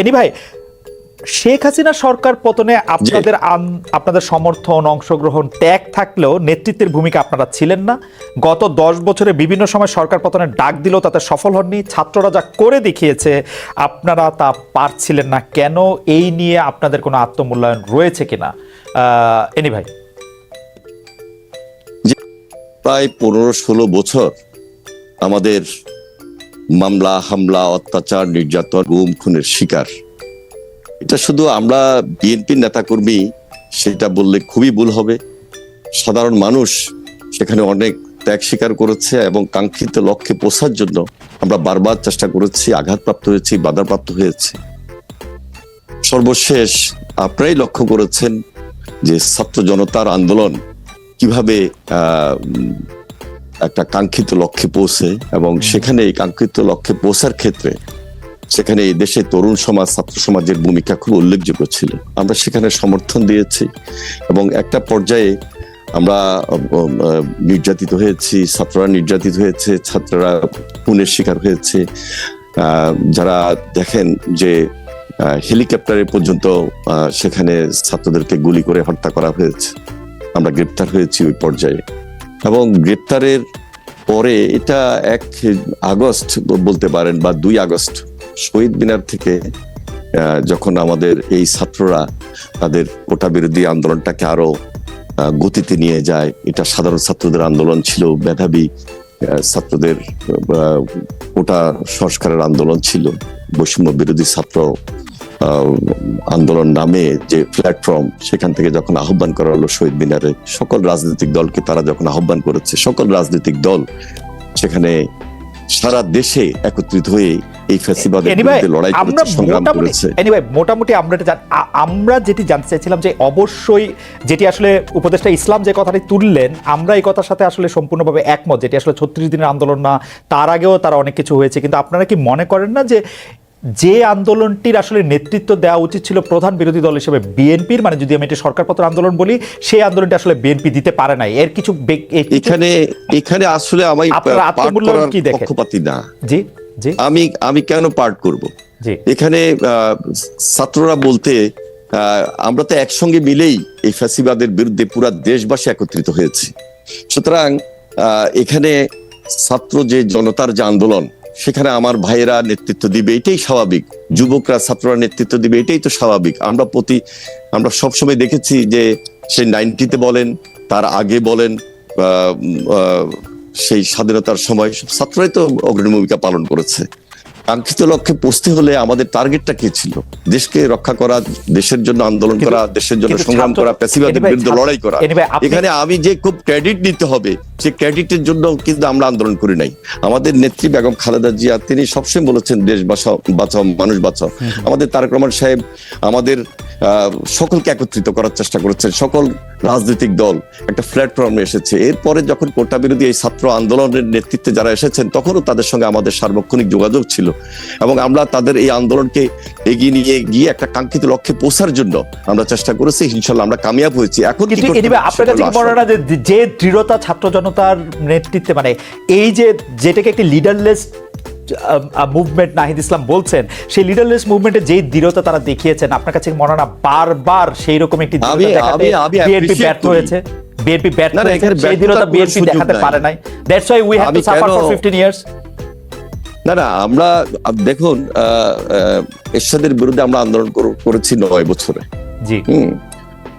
Any ভাই শেখ হাসিনা সরকার পতনে আপনাদের আপনাদের সমর্থন অংশগ্রহণ ত্যাগ থাকলেও নেতৃত্বের ভূমিকা আপনারা ছিলেন না। গত দশ বছরে বিভিন্ন সময় সরকার পতনের ডাক দিলেও তাতে সফল হননি। ছাত্ররা যা করে দেখিয়েছে আপনারা তা পারছিলেন না। কেন এই নিয়ে আপনাদের কোনো আত্মমূল্যায়ন রয়েছে কিনা? এনি ভাই। প্রায় পনেরো ষোলো বছর আমাদের মামলা, হামলা, অত্যাচার, নির্যাতন, গুম, খুনের শিকার। এটা শুধু আমরা বিএনপির নেতাকর্মী সেটা বললে খুবই ভুল হবে। সাধারণ মানুষ সেখানে অনেক ত্যাগ স্বীকার করেছে এবং কাঙ্ক্ষিত লক্ষ্যে পৌঁছার জন্য আমরা বারবার চেষ্টা করেছি, আঘাতপ্রাপ্ত হয়েছি, বাধাপ্রাপ্ত হয়েছে। সর্বশেষ আপনারাই লক্ষ্য করেছেন যে ছাত্র জনতার আন্দোলন কীভাবে একটা কাঙ্ক্ষিত লক্ষ্যে পৌঁছে এবং সেখানে এই কাঙ্ক্ষিত লক্ষ্যে পৌঁছার ক্ষেত্রে সেখানে এই দেশের তরুণ সমাজ ছাত্র সমাজের ভূমিকা খুব উল্লেখযোগ্য ছিল। আমরা সেখানে সমর্থন দিয়েছি এবং একটা পর্যায়ে আমরা নির্যাতিত হয়েছি ছাত্ররা নির্যাতিত হয়েছে ছাত্ররা খুনের শিকার হয়েছে। যারা দেখেন যে হেলিকপ্টারে পর্যন্ত সেখানে ছাত্রদেরকে গুলি করে হত্যা করা হয়েছে। আমরা গ্রেপ্তার হয়েছি ওই পর্যায়ে। এবং গ্রেপ্তারের পরে এটা এক আগস্ট বলতে পারেন বা দুই আগস্ট, শহীদ মিনার থেকে যখন আমাদের এই ছাত্ররা তাদের কোটা বিরোধী আন্দোলনটাকে আরও গতিতে নিয়ে যায়, এটা সাধারণ ছাত্রদের আন্দোলন ছিল, মেধাবী ছাত্রদের কোটা সংস্কারের আন্দোলন ছিল, বৈষম্য বিরোধী ছাত্র আন্দোলন নামে যে প্ল্যাটফর্ম সেখান থেকে যখন আহ্বান করা হলো শহীদ মিনারে সকল রাজনৈতিক দলকে তারা যখন আহ্বান করেছে সকল রাজনৈতিক দল সেখানে সারা দেশে একত্রিত হয়ে এই ফ্যাসিবাদের বিরুদ্ধে লড়াই করেছে সংগ্রাম করেছে। anyway, মোটামুটি আমরা এটা জান- আমরা যেটি জানতে চাইছিলাম যে অবশ্যই যেটি আসলে উপদেষ্টা ইসলাম যে কথাটি তুললেন আমরা এই কথার সাথে আসলে সম্পূর্ণভাবে একমত যেটি আসলে ছত্রিশ দিনের আন্দোলন না তার আগেও তারা অনেক কিছু হয়েছে। কিন্তু আপনারা কি মনে করেন না যে যে আন্দোলনটির আসলে নেতৃত্ব দেওয়া উচিত ছিল প্রধান বিরোধী দল হিসেবে বিএনপির মানে যদি আমি এটি সরকারপত্র আন্দোলন বলি সেই আন্দোলনটি আসলে বিএনপি দিতে পারে নাই। এর কিছু এখানে এখানে আসলে আমি আত্মমূল্যায়ন কি দেখেন? পক্ষপাতি না। জি জি। আমি আমি কেন পাঠ করব? জি। এখানে আহ, ছাত্ররা বলতে আহ, আমরা তো একসঙ্গে মিলেই এই ফ্যাসিবাদের বিরুদ্ধে পুরা দেশবাসী একত্রিত হয়েছি। সুতরাং আহ, এখানে ছাত্র যে জনতার যে আন্দোলন সেখানে আমার ভাইয়েরা নেতৃত্ব দিবে, এটাই স্বাভাবিক। যুবকরা, ছাত্ররা নেতৃত্ব দিবে, এটাই তো স্বাভাবিক। আমরা প্রতি, আমরা সবসময় দেখেছি যে সেই নাইনটিতে বলেন, তার আগে বলেন সেই স্বাধীনতার সময় ছাত্ররাই তো অগ্রণী ভূমিকা পালন করেছে। কাঙ্ক্ষিত লক্ষ্যে পৌঁছতে হলে আমাদের টার্গেটটা কি ছিল? দেশকে রক্ষা করা দেশের জন্য আন্দোলন করা দেশের জন্য সংগ্রাম করা anyway, বিরুদ্ধে লড়াই করা। এখানে আমি যে খুব ক্রেডিট নিতে হবে সে ক্রেডিটের জন্য কিন্তু আমরা আন্দোলন করি নাই। আমাদের নেত্রী বেগম খালেদা জিয়া তিনি সবসময় বলেছেন দেশ বাঁচাও বাঁচাও মানুষ বাঁচাও। আমাদের তারেক রহমান সাহেব আমাদের আহ, সকলকে একত্রিত করার চেষ্টা করেছেন। সকল রাজনৈতিক দল একটা প্ল্যাটফর্মে এসেছে। এরপরে যখন কোটা বিরোধী এই ছাত্র আন্দোলনের নেতৃত্বে যারা এসেছেন তখনও তাদের সঙ্গে আমাদের সার্বক্ষণিক যোগাযোগ ছিল এবং আমরা তাদের এই আন্দোলনকে এগিয়ে নিয়ে গিয়ে একটা কাঙ্ক্ষিত লক্ষ্যে পৌঁছার জন্য আমরা চেষ্টা করেছি। ইনশাল্লাহ আমরা কামিয়াব হয়েছি। এখন আপনার কাছে যে দৃঢ়তা ছাত্র জনতার নেতৃত্বে মানে এই যে যেটাকে একটি লিডারলেস মুভমেন্ট নাহিদ ইসলাম বলছেন সেই লিডারলেস মুভমেন্টে যে দৃঢ়তা তারা দেখিয়েছেন আপনার কাছে মনে না বারবার সেই রকম একটি বিএনপি ব্যর্থ হয়েছে? বিএনপি ব্যর্থ হয়েছে সেই দৃঢ়তা বিএনপি দেখাতে পারে নাই। That's why we have to suffer for কেন- 15 ইয়ার্স না না আমরা দেখুন এরশাদের বিরুদ্ধে আমরা আন্দোলন করেছি নয় বছরে। জি।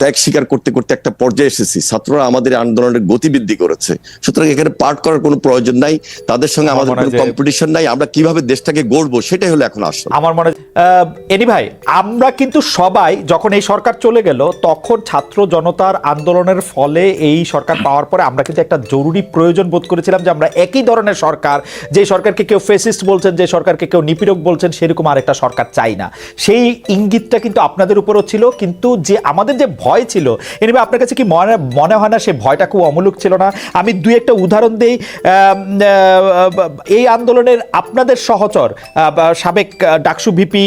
ত্যাগ স্বীকার করতে করতে একটা পর্যায়ে এসেছি। ছাত্ররা আমাদের আন্দোলনের গতিবৃদ্ধি করেছে। সুতরাং এখানে পাঠ করার কোনো প্রয়োজন নাই। তাদের সঙ্গে আমাদের কোনো কম্পিটিশন নাই। আমরা কীভাবে দেশটাকে গড়বো সেটাই হলো এখন আসল। আমার মনে এনি ভাই আমরা কিন্তু সবাই যখন এই সরকার চলে গেল তখন ছাত্র জনতার আন্দোলনের ফলে এই সরকার পাওয়ার পরে আমরা কিন্তু একটা জরুরি প্রয়োজন বোধ করেছিলাম যে আমরা একই ধরনের সরকার যে সরকারকে কেউ ফেসিস্ট বলছেন যে সরকারকে কেউ নিপীড়ক বলছেন সেরকম আরেকটা সরকার চাই না। সেই ইঙ্গিতটা কিন্তু আপনাদের উপরে তারপরও ছিল, কিন্তু যে আমাদের যে ভয় ছিল এনিভাবে আপনার কাছে কি মনে মনে হয় না সে ভয়টা খুব অমূলক ছিল না? আমি দুই একটা উদাহরণ দিই এই আন্দোলনের আপনাদের সহচর সাবেক ডাকসু ভিপি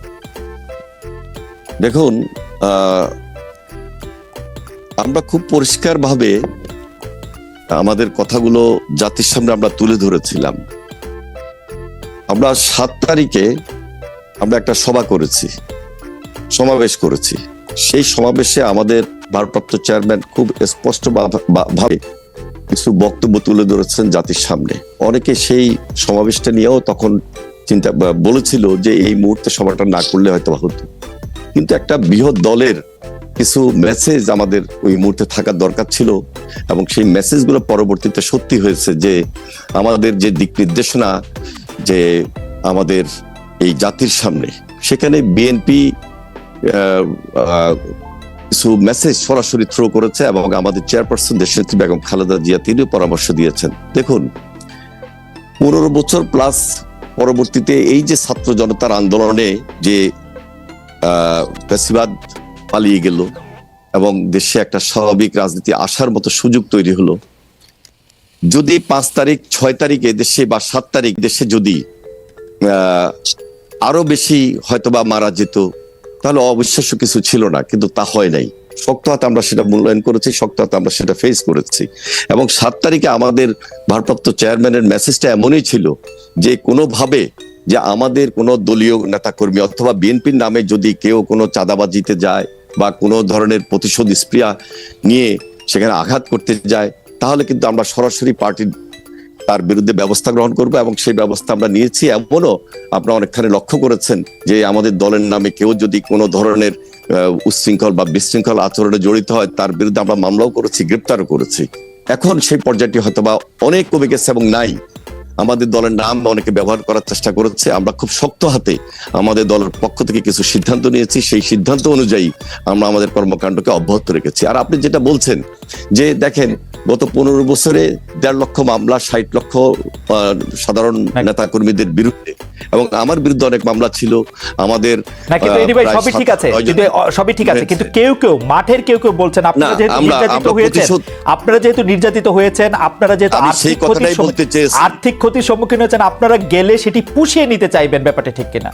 দেখুন আমরা খুব পরিষ্কারভাবে আমাদের কথাগুলো জাতির সামনে আমরা তুলে ধরেছিলাম। আমরা সাত তারিখে আমরা একটা সভা করেছি, সমাবেশ করেছি। সেই সমাবেশে আমাদের ভারপ্রাপ্ত চেয়ারম্যান খুব স্পষ্ট ভাবে কিছু বক্তব্য তুলে ধরেছেন জাতির সামনে। অনেকে সেই সমাবেশটা নিয়েও তখন চিন্তা বলেছিল যে এই মুহূর্তে সভাটা না করলে হয়তো হতো। কিন্তু একটা বৃহৎ দলের কিছু মেসেজ আমাদের ওই মুহূর্তে থাকার দরকার ছিল এবং সেই মেসেজগুলো পরবর্তীতে সত্যি হয়েছে যে আমাদের যে দিক নির্দেশনা, যে আমাদের এই জাতির সামনে, সেখানে বিএনপি কিছু মেসেজ সরাসরি থ্রো করেছে এবং আমাদের চেয়ারপারসন দেশনেত্রী বেগম খালেদা জিয়া তিনিও পরামর্শ দিয়েছেন। দেখুন, পনেরো বছর প্লাস পরবর্তীতে এই যে ছাত্র জনতার আন্দোলনে যে আহ, পালিয়ে গেল এবং দেশে একটা স্বাভাবিক রাজনীতি আসার মতো সুযোগ তৈরি হলো। যদি পাঁচ তারিখ ছয় তারিখে দেশে বা সাত তারিখ দেশে যদি আরও বেশি হয়তোবা মারা যেত তাহলে অবিশ্বাস্য কিছু ছিল না কিন্তু তা হয় নাই। শক্ত হাতে আমরা সেটা মূল্যায়ন করেছি শক্ত হাতে আমরা সেটা ফেস করেছি। এবং সাত তারিখে আমাদের ভারপ্রাপ্ত চেয়ারম্যানের মেসেজটা এমনই ছিল যে কোনোভাবে যে আমাদের কোনো দলীয় নেতাকর্মী অথবা বিএনপির নামে যদি কেউ কোনো চাঁদাবাজিতে যায় বা কোনো ধরনের প্রতিশোধ স্প্রিয়া নিয়ে সেখানে আঘাত করতে যায়, তাহলে কিন্তু আমরা সরাসরি পার্টির তার বিরুদ্ধে ব্যবস্থা গ্রহণ করব এবং সেই ব্যবস্থা আমরা নিয়েছি। এমনও আপনারা অনেকখানি লক্ষ্য করেছেন যে আমাদের দলের নামে কেউ যদি কোনো ধরনের উচ্ছৃঙ্খল বা বিশৃঙ্খল আচরণে জড়িত হয়, তার বিরুদ্ধে আমরা মামলাও করেছি, গ্রেপ্তারও করেছি। এখন সেই পর্যায়টি হয়তোবা অনেক কমে গেছে এবং নাই। আমাদের দলের নাম অনেকে ব্যবহার করার চেষ্টা করেছে আমরা খুব শক্ত হাতে আমাদের দলের পক্ষ থেকে কিছু সিদ্ধান্ত নিয়েছি সেই সিদ্ধান্ত অনুযায়ী আমরা আমাদের কর্মকাণ্ডকে অব্যাহত রেখেছি। আর আপনি যেটা বলছেন যে দেখেন গত পনেরো বছরে দেড় লক্ষ মামলা ষাট লক্ষ সাধারণ নেতা কর্মীদের বিরুদ্ধে এবং আমার বিরুদ্ধে অনেক মামলা ছিল। আমাদের না কিন্তু আহ, ভাই সবই ঠিক আছে। কিন্তু সবই ঠিক আছে। কিন্তু কেউ কেউ মাঠের কেউ কেউ বলছেন আপনারা যেহেতু নির্যাতিত হয়েছেন আপনারা যেহেতু নির্যাতিত হয়েছেন আপনারা যেহেতু আর্থিক ক্ষতির কথাটাই বলতে চেয়েছি। আর্থিক ক্ষতির সম্মুখীন হয়েছেন আপনারা গেলে সেটি পুষিয়ে নিতে চাইবেন ব্যাপারটা ঠিক কিনা?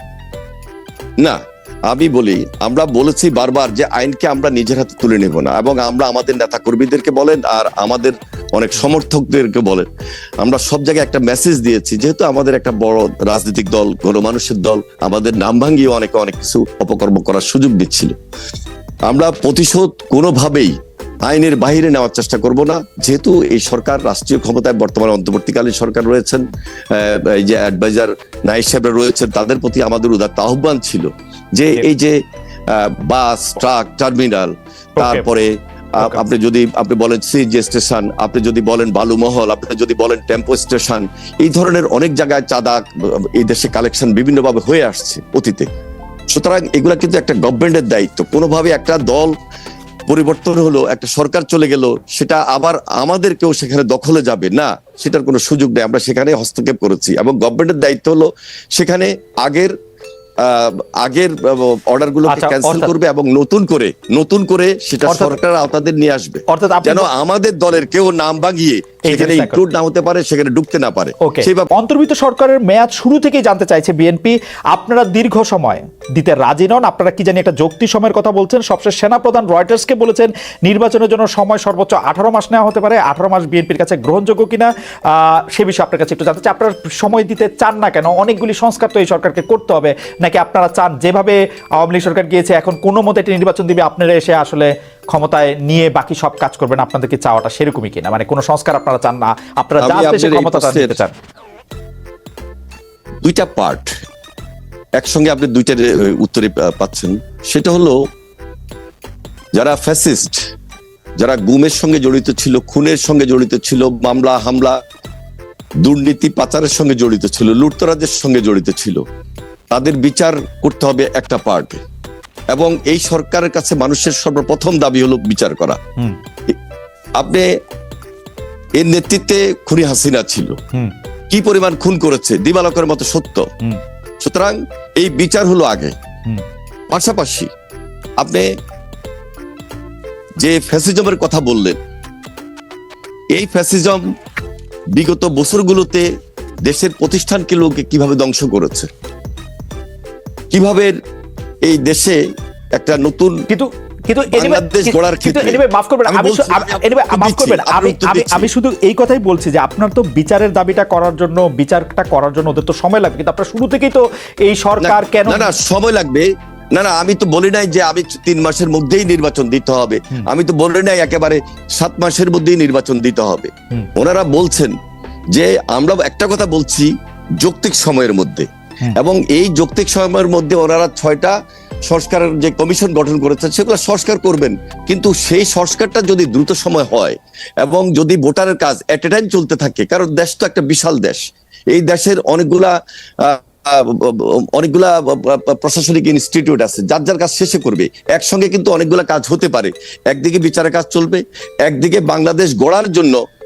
না আমি বলি আমরা বলেছি বারবার যে আইনকে আমরা নিজের হাতে তুলে নেব না এবং আমরা আমাদের নেতা কর্মীদেরকে বলেন আর আমাদের অনেক সমর্থকদেরকে বলেন আমরা সব জায়গায় একটা মেসেজ দিয়েছি যেহেতু আমাদের একটা বড় রাজনৈতিক দল গণমানুষের দল আমাদের নাম ভাঙিয়ে অনেকে অনেক কিছু অপকর্ম করার সুযোগ দিচ্ছিল। আমরা প্রতিশোধ কোনোভাবেই আইনের বাইরে নেওয়ার চেষ্টা করব না। যেহেতু এই সরকার রাষ্ট্রীয় ক্ষমতায় বর্তমানে অন্তর্বর্তীকালীন সরকার রয়েছেন এই যে অ্যাডভাইজার নাইক সাহেবরা রয়েছেন তাদের প্রতি আমাদের উদাত্ত আহ্বান ছিল যে এই যে বাস ট্রাক টার্মিনাল তারপরে. আপনি যদি আপনি বলেন সিএনজি স্টেশন আপনি যদি বলেন বালুমহল আপনি যদি বলেন টেম্পো স্টেশন এই ধরনের অনেক জায়গায় চাঁদা এই দেশে কালেকশন বিভিন্নভাবে হয়ে আসছে অতীতে। সুতরাং এগুলা কিন্তু একটা গভর্নমেন্টের দায়িত্ব। কোনোভাবে একটা দল পরিবর্তন হলো একটা সরকার চলে গেল সেটা আবার আমাদেরকেও সেখানে দখলে যাবে। না সেটার কোনো সুযোগ নেই। আমরা সেখানে হস্তক্ষেপ করেছি। এবং গভর্নমেন্টের দায়িত্ব হলো সেখানে আগের আগের অর্ডার গুলোকে আচ্ছা, ক্যান্সেল অর্থাৎ- করবে এবং নতুন করে নতুন করে সেটা সরকার নিয়ে আসবে। যেন আমাদের দলের কেউ নাম এই সেখানে ইনক্লুড না হতে পারে সেখানে ঢুকতে না পারে। সেইভাবে অন্তর্ভুক্ত সরকারের মেয়াদ শুরু থেকেই জানতে চাইছে বিএনপি আপনারা দীর্ঘ সময় দিতে রাজি নন। আপনারা কি জানি একটা যৌক্তি সময়ের কথা বলছেন। সবশেষ সেনাপ্রধান রয়টার্সকে বলেছেন নির্বাচনের জন্য সময় সর্বোচ্চ আঠারো মাস নেওয়া হতে পারে। আঠারো মাস বিএনপির কাছে গ্রহণযোগ্য কিনা সে বিষয়ে আপনার কাছে একটু জানতে চাই। আপনারা সময় দিতে চান না কেন? অনেকগুলি সংস্কার তো এই সরকারকে করতে হবে। নাকি আপনারা চান? যেভাবে আওয়ামী লীগ সরকার গিয়েছে এখন কোনো মতে একটি নির্বাচন দিবে আপনারা এসে আসলে ক্ষমতায় নিয়ে বাকি সব কাজ করবেন আপনাদের কি চাওয়াটা সেরকমই কিনা? মানে কোনো সংস্কার আপনারা চান না আপনারা যা দেশে আপনার এই ক্ষমতা প্রশ্নের- নিতে চান। দুইটা পার্ট একসঙ্গে আপনি দুইটা উত্তরে পাচ্ছেন। সেটা হলো যারা ফ্যাসিস্ট যারা গুমের সঙ্গে জড়িত ছিল খুনের সঙ্গে জড়িত ছিল মামলা হামলা দুর্নীতি পাচারের সঙ্গে জড়িত ছিল লুটতরাজের সঙ্গে জড়িত ছিল তাদের বিচার করতে হবে একটা পার্টে এবং এই সরকারের কাছে মানুষের সর্বপ্রথম দাবি হলো বিচার করা। আপনি এর নেতৃত্বে খুনি হাসিনা ছিল। কি পরিমাণ খুন করেছে দিবালকের মতো সত্য। সুতরাং এই বিচার হলো আগে। পাশাপাশি আপনি যে ফ্যাসিজমের কথা বললেন এই ফ্যাসিজম বিগত বছরগুলোতে দেশের প্রতিষ্ঠানকে লোকে কীভাবে ধ্বংস করেছে? কীভাবে এই দেশে একটা নতুন কিন্তু আমি শুধু এই কথাই বলছি যে আপনার তো বিচারের দাবিটা করার জন্য বিচারটা করার জন্য ওদের তো সময় লাগবে কিন্তু আপনার শুরু থেকেই তো এই সরকার না- কেন না সময় লাগবে। না না আমি তো বলি নাই যে আমি তিন মাসের মধ্যেই নির্বাচন দিতে হবে। আমি তো বলি নাই একেবারে সাত মাসের মধ্যেই নির্বাচন দিতে হবে। ওনারা বলছেন যে আমরা একটা কথা বলছি যৌক্তিক সময়ের মধ্যে। এবং এই যৌক্তিক সময়ের মধ্যে ওনারা ছয়টা সংস্কারের যে কমিশন গঠন করেছেন, সেগুলো সংস্কার করবেন। কিন্তু সেই সংস্কারটা যদি দ্রুত সময় হয় এবং যদি ভোটারের কাজ এট এ টাইম চলতে থাকে, কারণ দেশ তো একটা বিশাল দেশ, এই দেশের অনেকগুলা অনেকগুলা প্রশাসনিক ইনস্টিটিউট আছে, যার যার কাজ শেষে করবে। একসঙ্গে কিন্তু অনেকগুলা কাজ হতে পারে। একদিকে বিচারের কাজ চলবে, একদিকে বাংলাদেশ গড়ার জন্য